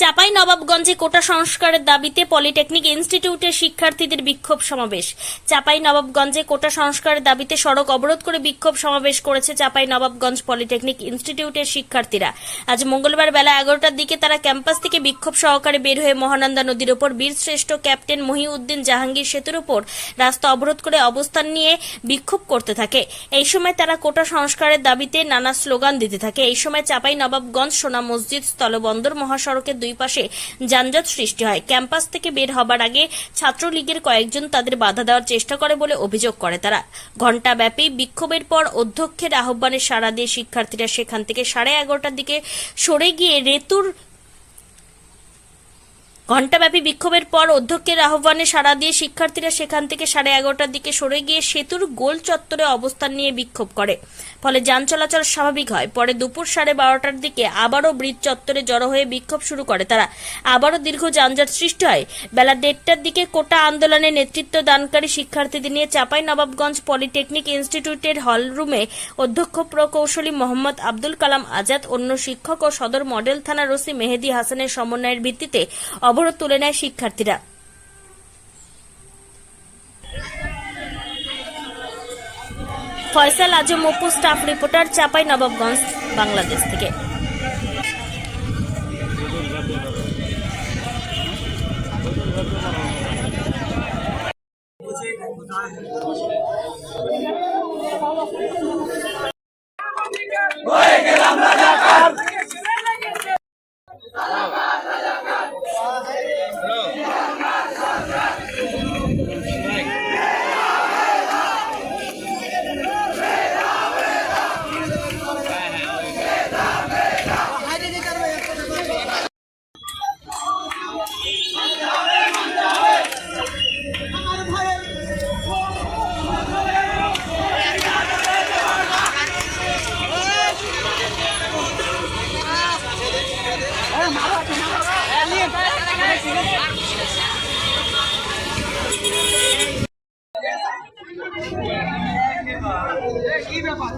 চাপাই নবাবগঞ্জে কোটা সংস্কারের দাবিতে পলিটেকনিক ইনস্টিটিউটের শিক্ষার্থীদের বিক্ষোভ সমাবেশ। চাপাই নবাবগঞ্জে কোটা সংস্কারের দাবিতে সড়ক অবরোধ করে বিক্ষোভ সমাবেশ করেছে চাপাই নবাবগঞ্জ পলিটেকনিক ইনস্টিটিউটের শিক্ষার্থীরা। আজ মঙ্গলবার বেলা এগারোটার দিকে তারা ক্যাম্পাস থেকে বিক্ষোভ সহকারে বের হয়ে মহানন্দা নদীর ওপর বীরশ্রেষ্ঠ ক্যাপ্টেন মহিউদ্দিন জাহাঙ্গীর সেতুর উপর রাস্তা অবরোধ করে অবস্থান নিয়ে বিক্ষোভ করতে থাকে। এই সময় তারা কোটা সংস্কারের দাবিতে নানা স্লোগান দিতে থাকে। এই সময় চাপাই নবাবগঞ্জ সোনা মসজিদ স্থলবন্দর মহাসড়কের দুই পাশে যানজট সৃষ্টি হয়। ক্যাম্পাস থেকে বের হবার আগে ছাত্রলীগের কয়েকজন তাদের বাধা দেওয়ার চেষ্টা করে বলে অভিযোগ করে তারা। ঘণ্টাব্যাপী বিক্ষোভের পর অধ্যক্ষের আহ্বানে সাড়া দিয়ে শিক্ষার্থীরা সেখান থেকে সাড়ে এগারোটার দিকে সরে গিয়ে রেতুর ঘণ্টাব্যাপী বিক্ষোভের পর অধ্যক্ষের আহ্বানে সাড়া দিয়ে শিক্ষার্থীরা সেখান থেকে সাড়ে এগারোটার দিকে সরে গিয়ে সেতুর গোল চত্বরে অবস্থান নিয়ে বিক্ষোভ করে। ফলে যান চলাচল স্বাভাবিক হয়। পরে দুপুর সাড়ে বারোটার দিকে আবারও ব্রিজ চত্বরে জড়ো হয়ে বিক্ষোভ শুরু করে তারা। আবারও দীর্ঘ যানজট সৃষ্টি হয়। বেলা দেড়টার দিকে কোটা আন্দোলনে নেতৃত্ব দানকারী শিক্ষার্থীদের নিয়ে চাপাই নবাবগঞ্জ পলিটেকনিক ইনস্টিটিউটের হলরুমে অধ্যক্ষ প্রকৌশলী মোহাম্মদ আব্দুল কালাম আজাদ, অন্য শিক্ষক ও সদর মডেল থানার ওসি মেহেদি হাসানের সমন্বয়ের ভিত্তিতে অবরোধ তুলে নেয় শিক্ষার্থীরা। ফয়সাল আজম অপু স্টাফ রিপোর্টার চাপাই নবাবগঞ্জ বাংলাদেশ থেকে। গেলাম Mama, কি ব্যাপার